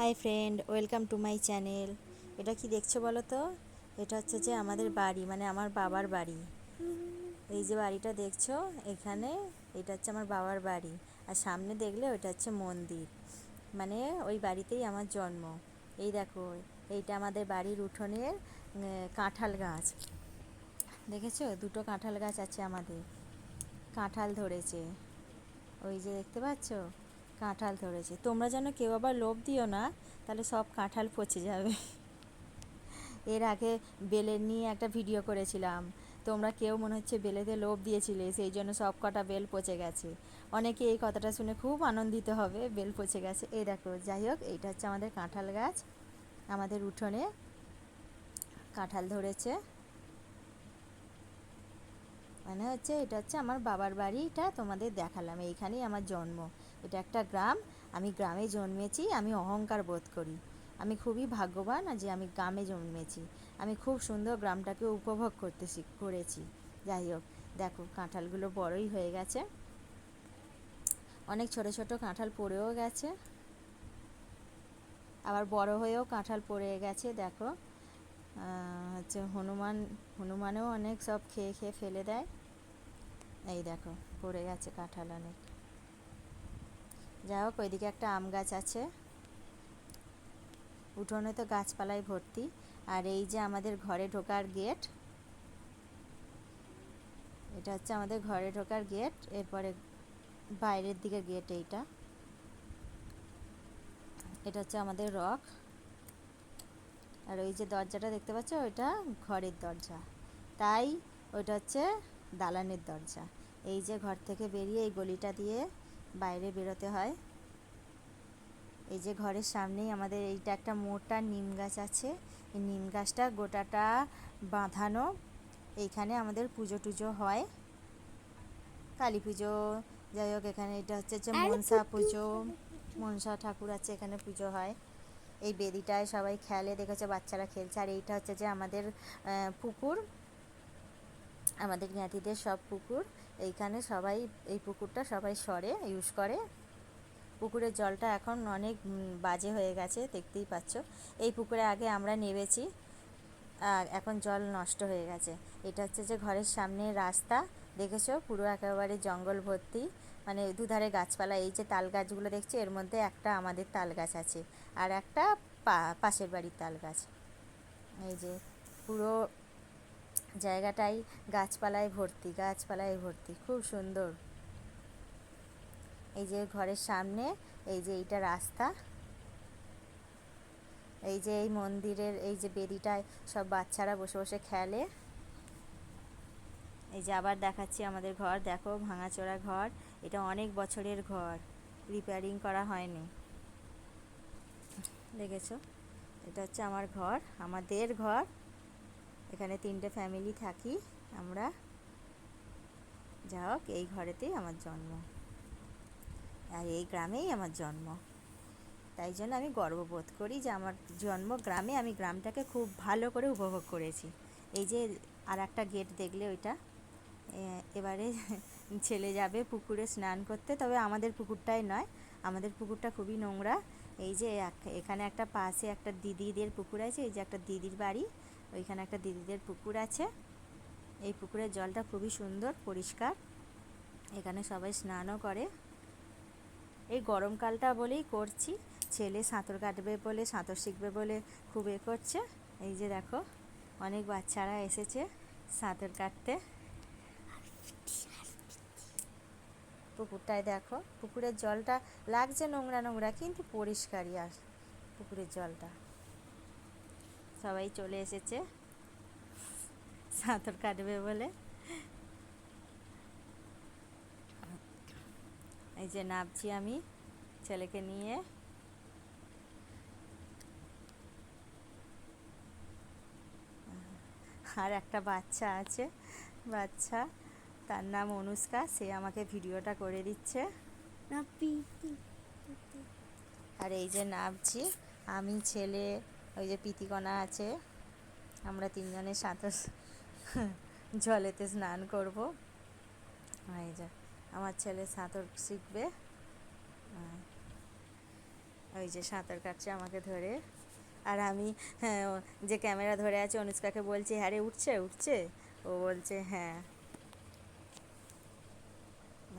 Hi friend, welcome to my channel. এটা কি দেখছ বলো তো? এটা হচ্ছে যে আমাদের বাড়ি মানে আমার বাবার বাড়ি। এই যে বাড়িটা দেখছ, এখানে এটা হচ্ছে আমার বাবার বাড়ি। আর সামনে দেখলে ওইটা হচ্ছে মন্দির। মানে ওই বাড়িতেই আমার জন্ম। এই দেখো, এইটা আমাদের বাড়ির উঠোনের কাঁঠাল গাছ। দেখেছ? দুটো কাঁঠাল গাছ আছে আমাদের। কাঁঠাল ধরেছে। ওই যে দেখতে পাচ্ছ? কাঁঠাল ধরেছে। তোমরা যেন কেউ আবার লোভ দিও না, তাহলে সব কাঁঠাল পচে যাবে। এর আগে বেলের নিয়ে একটা ভিডিও করেছিলাম। তোমরা কেউ মনে হচ্ছে বেলেতে লোভ দিয়েছিলে, সেই জন্য সব কটা বেল পচে গেছে। অনেকে এই কথাটা শুনে খুব আনন্দিত হবে, বেল পচে গেছে। এই দেখো, যাই হোক, এইটা হচ্ছে আমাদের কাঁঠাল গাছ। আমাদের উঠোনে কাঁঠাল ধরেছে। মানে হচ্ছে এটা হচ্ছে আমার বাবার বাড়িটা তোমাদের দেখালাম, এইখানেই আমার জন্ম। এটা একটা গ্রাম, আমি গ্রামে জন্মেছি, আমি অহংকার বোধ করি। আমি খুবই ভাগ্যবান যে আমি গ্রামে জন্মেছি। আমি খুব সুন্দর গ্রামটাকে উপভোগ করতে করেছি। যাই হোক, দেখো কাঁঠালগুলো বড়ই হয়ে গেছে। অনেক ছোট ছোট কাঁঠাল পড়েও গেছে। আবার বড় হয়েও কাঁঠাল পড়ে গেছে, দেখো। হচ্ছে হনুমান, হনুমানেও অনেক সব খেয়ে খেয়ে ফেলে দেয়। এই দেখো, পড়ে গেছে কাঁঠাল অনেক। যাই হোক, ওইদিকে একটা আম গাছ আছে। উঠোনে তো গাছপালায় ভর্তি। আর এই যে আমাদের ঘরে ঢোকার গেট, এটা হচ্ছে আমাদের ঘরে ঢোকার গেট। এরপরে বাইরের দিকে গেট এইটা। এটা হচ্ছে আমাদের রক। আর ওই যে দরজাটা দেখতে পাচ্ছ ওইটা ঘরের দরজা। তাই ওইটা হচ্ছে দালানের দরজা। এই যে ঘর থেকে বেরিয়ে এই গলিটা দিয়ে বাইরে বেরোতে হয়। এই যে ঘরের সামনেই আমাদের এইটা একটা মোটা নিম গাছ আছে। এই নিম গাছটা গোটাটা বাঁধানো। এইখানে আমাদের পুজো টুজো হয়। কালী পুজো যাই হোক এখানে এটা হচ্ছে যে মনসা পুজো। মনসা ঠাকুর আছে এখানে পুজো হয়। এই বেদিটায় সবাই খেলে, দেখেছে বাচ্চারা খেলছে। আর এইটা হচ্ছে যে আমাদের পুকুর। আমাদের জ্ঞাতিদের সব পুকুর। এইখানে সবাই, এই পুকুরটা সবাই সরে ইউজ করে। পুকুরের জলটা এখন অনেক বাজে হয়ে গেছে, দেখতেই পাচ্ছ। এই পুকুরে আগে আমরা আর এখন জল নষ্ট হয়ে গেছে। এটা হচ্ছে যে ঘরের সামনে রাস্তা। দেখেছ পুরো একেবারে জঙ্গল ভর্তি। মানে দুধারে গাছপালা, এই যে তাল গাছগুলো দেখছি, এর মধ্যে একটা আমাদের তাল গাছ আছে আর একটা পাশের বাড়ির তাল গাছ। এই যে পুরো জায়গাটাই গাছপালায় ভর্তি গাছপালায় ভর্তি, খুব সুন্দর। এই যে ঘরের সামনে, এই যে এইটা রাস্তা। এই যে এই মন্দিরের, এই যে বেদিটায় সব বাচ্চারা বসে বসে খেলে। এই যে আবার দেখাচ্ছি আমাদের ঘর, দেখো ভাঙাচোরা ঘর। এটা অনেক বছরের ঘর। রিপেয়ারিং করা হয়নি। দেখেছ? এটা হচ্ছে আমার ঘর, আমাদের ঘর। এখানে তিনটে ফ্যামিলি থাকি আমরা। যা হোক, এই ঘরেতেই আমার জন্ম। আর এই গ্রামেই আমার জন্ম। তাই জন্য আমি গর্ববোধ করি যে আমার জন্ম গ্রামে আমি গ্রামটাকে খুব ভালো করে উপভোগ করেছি। এই যে আর একটা গেট দেখলে ওইটা এবারে ছেলে যাবে পুকুরে স্নান করতে, তবে আমাদের পুকুরটাই নয়। আমাদের পুকুরটা খুবই নোংরা। এই যে এখানে একটা পাশে একটা দিদিদের পুকুর আছে, এই যে একটা দিদির বাড়ি, ওইখানে একটা দিদিদের পুকুর আছে। এই পুকুরের জলটা খুবই সুন্দর, পরিষ্কার। এখানে সবাই স্নানও করে। এই গরমকালটা বলেই করছি। ছেলে সাঁতার কাটবে বলে, সাঁতার শিখবে বলে খুব এ করছে। এই যে দেখো, অনেক বাচ্চারা এসেছে সাঁতার কাটতে। পুকুরটায় দেখো, পুকুরের জলটা লাগছে নোংরা নোংরা, কিন্তু পরিষ্কারই আস পুকুরের জলটা। সবাই চলে এসেছে। সাঁতার কাটবে বলে। এই যে নামছি আমি ছেলেকে নিয়ে। আর একটা বাচ্চা আছে, বাচ্চা। তার নাম অনুষ্কা সে আমাকে ভিডিওটা করে দিচ্ছে। আর এই যে নামছি আমি ছেলে ওই যে পিতিকণা আছে আমরা তিনজনে সাঁতার জলেতে স্নান করব। এই যে আমার ছেলে সাঁতার শিখবে। ওই যে সাঁতার কাটছে আমাকে ধরে। আর আমি হ্যাঁ যে ক্যামেরা ধরে আছে অনুষ্কাকে বলছি হ্যাঁ রে উঠছে উঠছে? ও বলছে হ্যাঁ।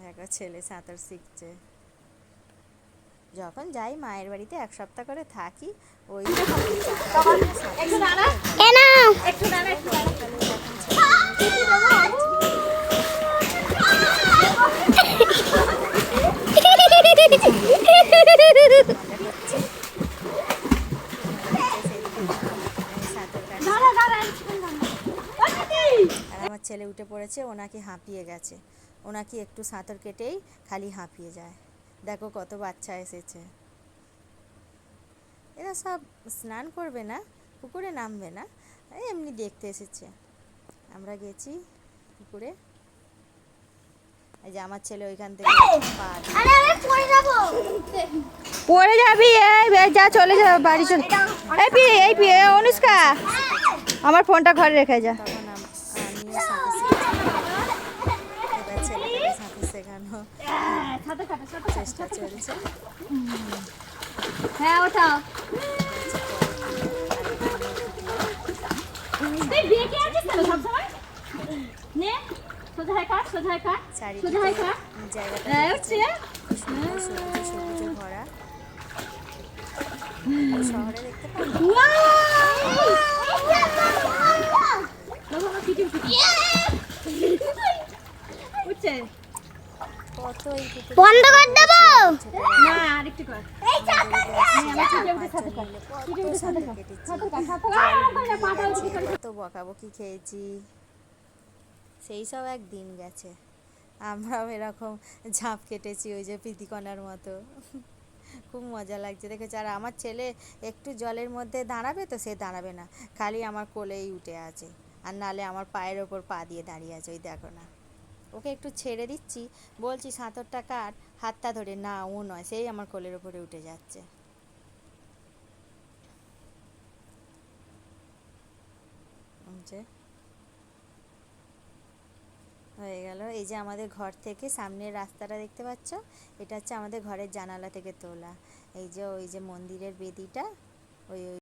দেখো ছেলে সাঁতার শিখছে। যখন যাই মায়ের বাড়িতে এক সপ্তাহ করে থাকি ওই আমার ছেলে উঠে পড়েছে ওনাকে হাঁপিয়ে গেছে। ওনাকে একটু সাঁতার কেটেই খালি হাঁপিয়ে যায়। দেখো কত বাচ্চা এসেছে। এরা সব স্নান করবে না পুকুরে নামবে না এমনি দেখতে এসেছে। আমরা গেছি পুকুরে। এই যে আমার ছেলে ওইখান থেকে পড়ে যাবি। এই যা চলে যা বাড়ি চলে। এই পি এই পি অনুষ্কা। আমার ফোনটা ঘরে রেখে যা। সুন্দর সবুজে সবুজে ভরা শহরে দেখতে পাই উঠছে বন্ধ করে দেব? না আরেকটু কর। কত বকাবকি খেয়েছি? সেই সব এক দিন গেছে। আমরাও এরকম ঝাঁপ কেটেছি ওই যে প্রীতিকণার মতো। খুব মজা লাগছে দেখেছি? আর আমার ছেলে একটু জলের মধ্যে দাঁড়াবে তো সে দাঁড়াবে না। খালি আমার কোলেই উঠে আছে। আর নালে আমার পায়ের ওপর পা দিয়ে দাঁড়িয়ে আছে ওই দেখো না। ওকে একটু ছেড়ে দিচ্ছি। বলছি, সাঁতরটা কাট, হাতটা ধরে না, ও নয়, সেই আমার কোলের ওপরে উঠে যাচ্ছে। হয়ে গেল। এই যে আমাদের ঘর থেকে সামনের রাস্তাটা দেখতে পাচ্ছ? এটা হচ্ছে আমাদের ঘরের জানালা থেকে তোলা। এই যে, ওই যে মন্দিরের বেদিটা ওই